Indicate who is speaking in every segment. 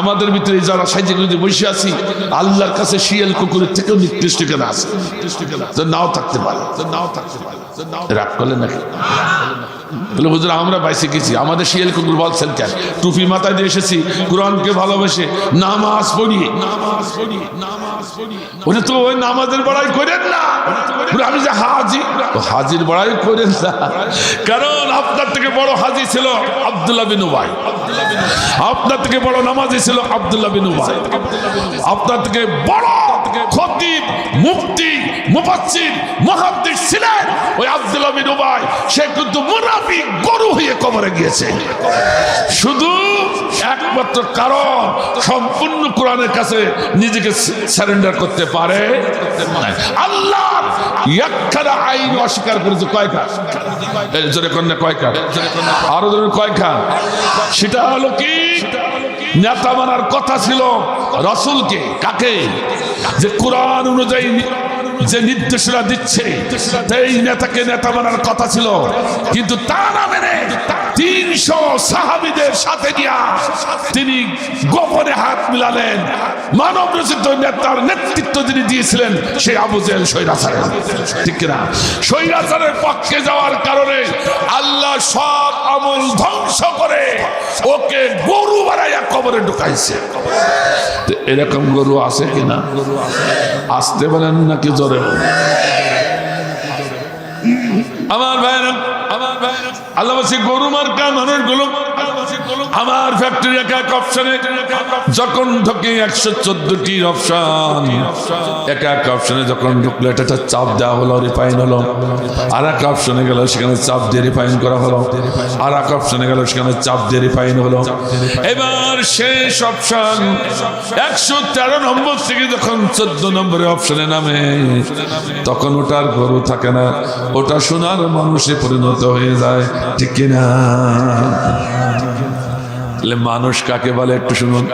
Speaker 1: আমাদের ভিতরে যারা সাহায্য যদি বসে আছি, আল্লাহর কাছে শিয়াল কুকুরের থেকেও নিকৃষ্ট কেন আছে? নাও থাকতে পারে নাও থাকতে পারে রাগ করলেন নাকি? আমরা বাইসে গেছি। আমাদের শিয়াল কুকুর বলছেন কেন? মাথায় দিয়ে এসেছি, কোরআনকে ভালোবেসে নামাজ পড়ি নামাজ পড়ি নামাজ তো ওই নামাজের বড়াই করেন না। আমি যে হাজি হাজির বড়াই করেন না। কারণ আপনার থেকে বড় হাজি ছিল আব্দুল্লাহ বিন উবাই। আপনার থেকে বড় নামাজি ছিল আবদুল্লাহ বিন উবাই। আপনার থেকে বড় খতিব, মুফতি, মুফাসসির, মুহাদ্দিস ছিলেন ওই আব্দুল্লাহ বিন উবাই। সে কিন্তু মুনাফিক গরু হয়ে কবরে গিয়েছে। শুধু একমাত্র কারণ সম্পূর্ণ কোরআনের কাছে নিজেকে সারেন্ডার করতে পারে আল্লাহ আইন অস্বীকার করেছে। এই জোরে কন্যা আরও ধরুন কয়টা সেটা হলো কি? নেতা মানার কথা ছিল রসুলকে, কাকে? যে কোরআন অনুযায়ী যে নির্দেশনা দিচ্ছে এই নেতাকে নেতা মানার কথা ছিল। কিন্তু তা না মেনে তিনশো সাহাবিদের সাথে নিয়া তিনি গোপনে হাত মিলালেন। মানব রচিত নেতার নেতৃত্ব যিনি দিয়েছিলেন সেই আবু জেল সৈরাচারের ঠিক কিনা? সৈরাচারের পক্ষে যাওয়ার কারণে আল্লাহ সব আমল ধ্বংস করে কবরে ঢুকাইছে এরকম গরু আছে কিনা আসতে পারেন নাকি জোরে? আমার ভাইরা, আমার ভাই আল্লাহ গরু মার্কা মানুষগুলো আমার ফ্যাক্টরি এক এক অপশনে যখন ঢোকে একশো চোদ্দটি অপশন এক এক অপশনে যখন ঢুকলো, এটা একটা চাপ দেওয়া হলো রিফাইন হলো। আর এক অপশনে গেল, সেখানে চাপ দিয়ে রিফাইন করা হলো। আর এক অপশনে গেল, সেখানে চাপ দিয়ে রিফাইন হলো। এবার শেষ অপশন একশো তেরো নম্বর থেকে যখন চোদ্দ নম্বরে অপশনে নামে, তখন ওটার গরু থাকে না। ওটা সোনার মানুষে পরিণত হয়ে যায়, ঠিক কিনা? তাহলে মানুষ কাকে বলে একটু শুনুন।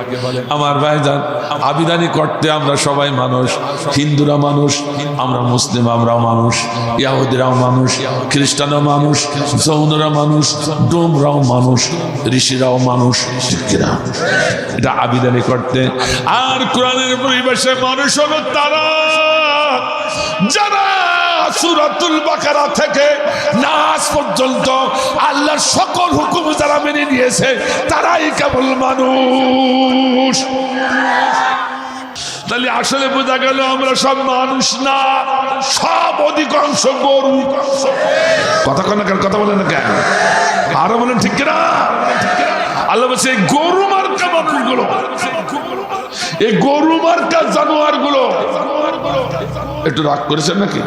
Speaker 1: আমার ভাই যান আবিদানি করতে আমরা সবাই মানুষ। হিন্দুরা মানুষ, আমরা মুসলিম, আমরাও মানুষ। ইয়াহুদিরাও মানুষ খ্রিস্টানও মানুষ জৌনরা মানুষ, ডোমরাও মানুষ, ঋষিরাও মানুষ। কিনা এটা আবিদানি করতে। আর কোরআনের পরিবেশে মানুষ হলো তারা। যারা সুরাতুল বাকারা থেকে নাচ পর্যন্ত আল্লাহর সকল হুকুম যারা মেনে নিয়েছে, তারাই কেবল মানুষ। তাহলে আসলে বোঝা গেল আমরা সব মানুষ না, সব অধিকাংশ গরু। কথা কেন কেন, কথা বলেন না কেন? আরও বলেন, ঠিক কিনা? আল্লাহ বলছে গরু মার্কা মানুষগুলো এই গরু মার্কা জানোয়ারগুলো একটু রাগ করেছেন নাকি?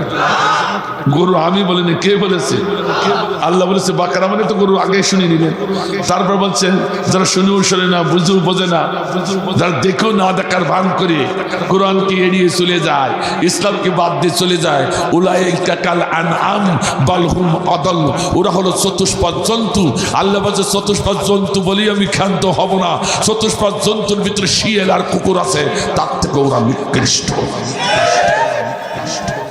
Speaker 1: গরু আমি বলিনি, কে বলেছে? আল্লাহ বলেছে, বাকারা মানে তো গরু আগে শুনে নিলেন তারপর বলছেন, যারা শুনেও শোনে না বুঝেও বোঝে না, যারা দেখেও না দেখার ভান করে কোরআনকে এড়িয়ে চলে যায় ইসলামকে বাদ দিয়ে চলে যায়? উলাই কাকাল আন আম বালহুম অদল ওরা হলো চতুষ্পদ জন্তু। আল্লাহ বলছে, চতুষ্পদ জন্তু বলি আমি ক্ষান্ত হব না। চতুষ্পদ জন্তুর ভিতরে শিয়াল আর কুকুর আছে, তার থেকে ওরা নিকৃষ্ট নষ্ট